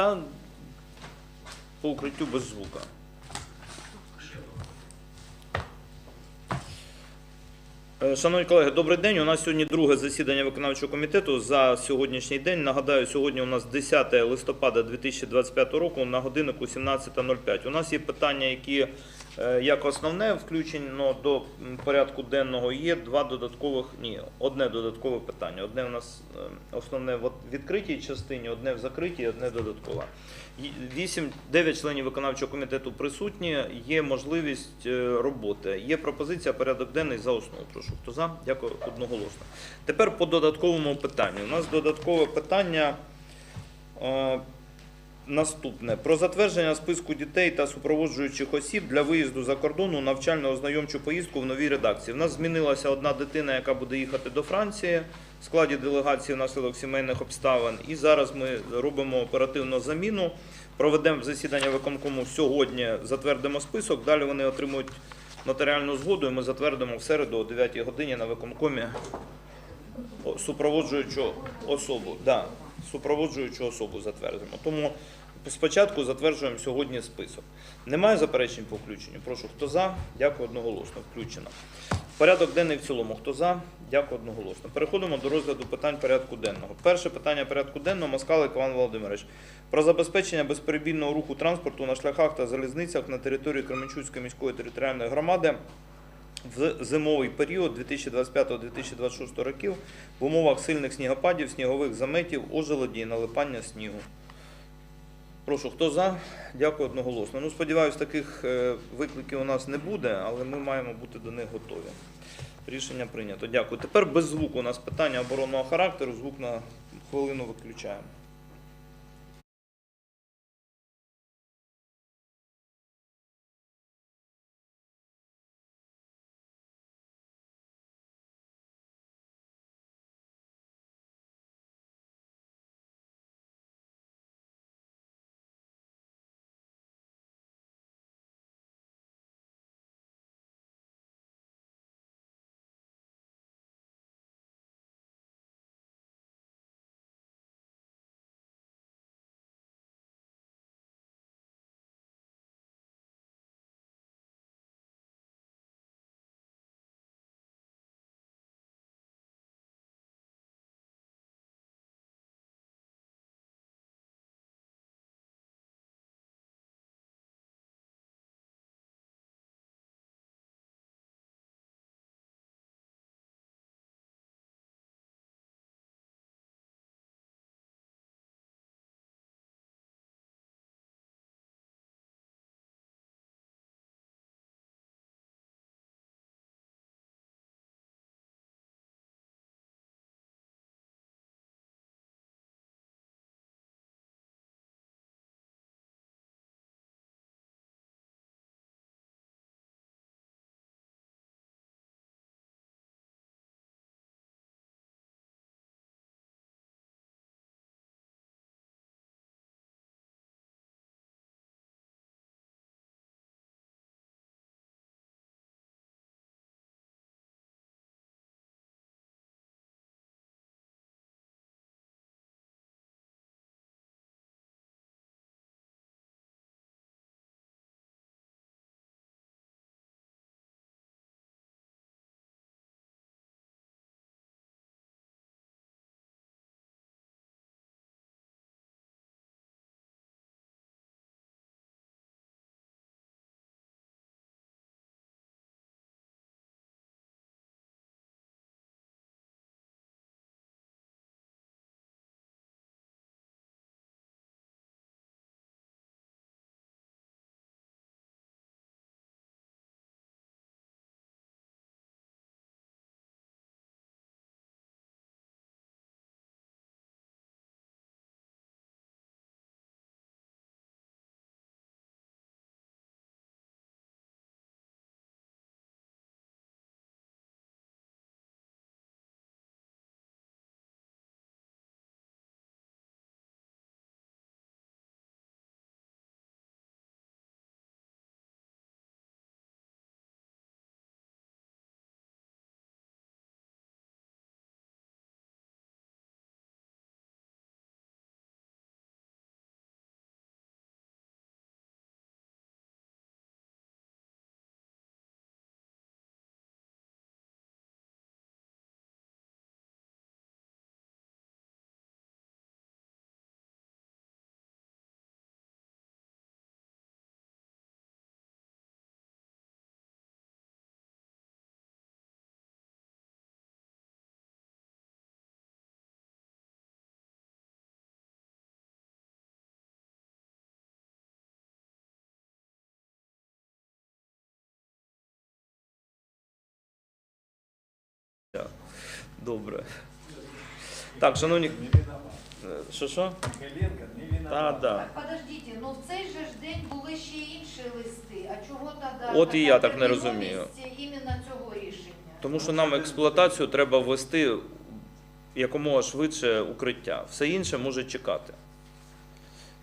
Та по укриттю без звука. Е, Шановні колеги, добрий день. У нас сьогодні друге засідання виконавчого комітету за сьогоднішній день. Нагадаю, сьогодні у нас 10 листопада 2025 року на годиннику 17.05. У нас є питання, які як основне включено до порядку денного. Є два додаткових, ні, одне додаткове питання. Одне у нас е, основне в відкритій частині, одне в закритій, одне додаткове. 8-9 членів виконавчого комітету присутні. Є можливість е, роботи. Є пропозиція порядок денний за основу. Прошу, хто за? Дякую одноголосно. Тепер по додатковому питанню. У нас додаткове питання. Наступне про затвердження списку дітей та супроводжуючих осіб для виїзду за кордон у навчально-ознайомчу поїздку в новій редакції. У нас змінилася одна дитина, яка буде їхати до Франції в складі делегації внаслідок сімейних обставин. І зараз ми робимо оперативну заміну. Проведемо засідання виконкому сьогодні, затвердимо список. Далі вони отримують нотаріальну згоду, і ми затвердимо в середу о 9 годині на виконкомі супроводжуючу особу. Да, супроводжуючу особу затвердимо. Тому спочатку затверджуємо сьогодні список. Немає заперечень по включенню? Прошу, хто за? Дякую одноголосно. Включено. Порядок денний в цілому. Хто за? Дякую одноголосно. Переходимо до розгляду питань порядку денного. Перше питання порядку денного Москалик Іван Володимирович. Про забезпечення безперебійного руху транспорту на шляхах та залізницях на території Кременчуцької міської територіальної громади в зимовий період 2025-2026 років в умовах сильних снігопадів, снігових заметів, ожелоді і налипання снігу. Прошу, хто за? Дякую одноголосно. Ну, сподіваюсь, таких е, викликів у нас не буде, але ми маємо бути до них готові. Рішення прийнято. Дякую. Тепер без звуку у нас питання оборонного характеру. Звук на хвилину виключаємо. Добре. Так, шановні. Що що? Та, да. Так, подождіть, ну в цей же ж день були ще інші листи. А чого тоді? От і я так не терміновість розумію. Іменно цього рішення. Тому що нам експлуатацію треба ввести якомога швидше укриття. Все інше може чекати.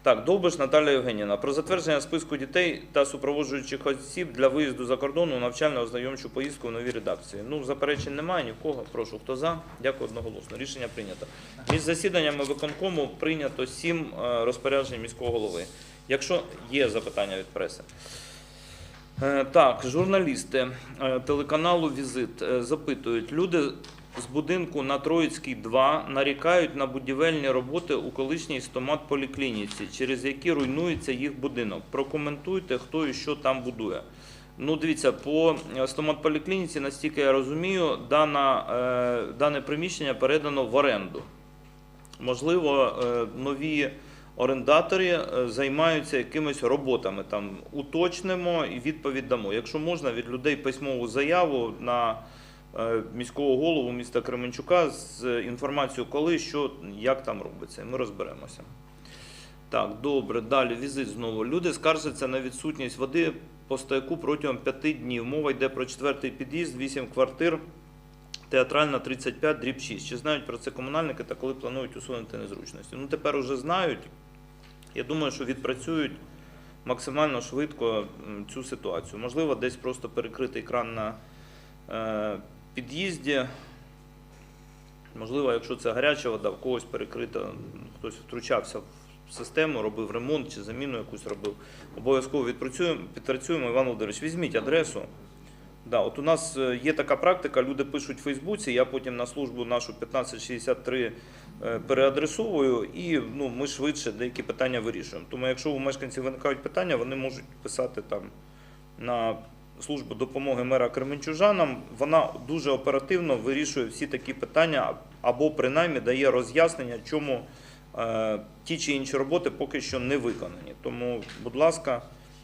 Так, Довбиш Наталія Євгенівна. Про затвердження списку дітей та супроводжуючих осіб для виїзду за кордон у навчально-ознайомчу поїздку в новій редакції. Ну, заперечень немає ні в кого. Прошу, хто за? Дякую одноголосно. Рішення прийнято. Між засіданнями виконкому прийнято сім е, розпоряджень міського голови. Якщо є запитання від преси. Е, Так, журналісти е, телеканалу Візит запитують, люди з будинку на Троїцькій 2 нарікають на будівельні роботи у колишній стомат-поліклініці, через які руйнується їх будинок. Прокоментуйте, хто і що там будує. Ну, дивіться, по е, стомат-поліклініці, настільки я розумію, дана, е, дане приміщення передано в оренду. Можливо, е, нові орендатори е, займаються якимись роботами. Там уточнимо і відповідь дамо. Якщо можна, від людей письмову заяву на міського голову міста Кременчука з інформацією, коли, що, як там робиться. Ми розберемося. Так, добре, далі візит знову. Люди скаржаться на відсутність води по стояку протягом п'яти днів. Мова йде про четвертий під'їзд, вісім квартир. Театральна 35, дріб 6. Чи знають про це комунальники та коли планують усунути незручності? Ну тепер уже знають. Я думаю, що відпрацюють максимально швидко цю ситуацію. Можливо, десь просто перекритий кран на е, під'їзді. Можливо, якщо це гаряча вода, в когось перекрита, хтось втручався в систему, робив ремонт чи заміну якусь робив. Обов'язково відпрацюємо, підпрацюємо. Іван Володимирович, візьміть адресу. Да, от у нас е, є така практика, люди пишуть в Фейсбуці, я потім на службу нашу 1563 е, переадресовую і ну, ми швидше деякі питання вирішуємо. Тому якщо у мешканців виникають питання, вони можуть писати там на службу допомоги мера Кременчужанам. Вона дуже оперативно вирішує всі такі питання або принаймні дає роз'яснення, чому е, ті чи інші роботи поки що не виконані. Тому, будь ласка.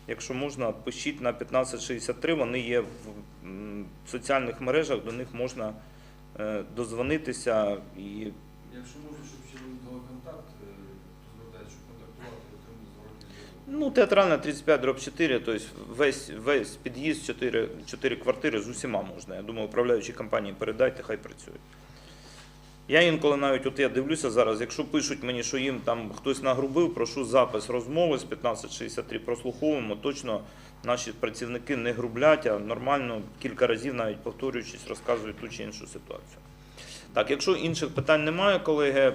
Якщо можна, пишіть на 1563, вони є в соціальних мережах, до них можна е, дозвонитися Якщо можна, щоб ще дали контакт, ну, театральна 35 дроб 4, тобто весь, весь під'їзд, 4, 4 квартири з усіма можна. Я думаю, управляючі компанії передайте, хай працюють. Я інколи навіть, от я дивлюся зараз, якщо пишуть мені, що їм там хтось нагрубив, прошу запис розмови з 1563, прослуховуємо. Точно наші працівники не грублять, а нормально кілька разів навіть повторюючись, розказують ту чи іншу ситуацію. Так, якщо інших питань немає, колеги,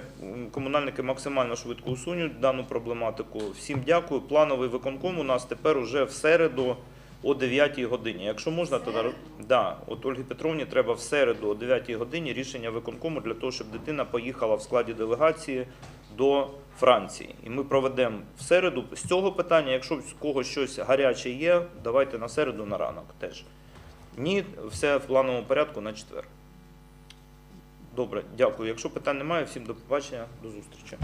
комунальники максимально швидко усунуть дану проблематику. Всім дякую. Плановий виконком у нас тепер уже в середу о 9 годині. Якщо можна, то да, от Ольгі Петровні треба в середу о 9 годині рішення виконкому для того, щоб дитина поїхала в складі делегації до Франції. І ми проведемо в середу з цього питання. Якщо в когось щось гаряче є, давайте на середу на ранок теж. Ні, все в плановому порядку на четвер. Добре, дякую. Якщо питань немає, всім до побачення, до зустрічі.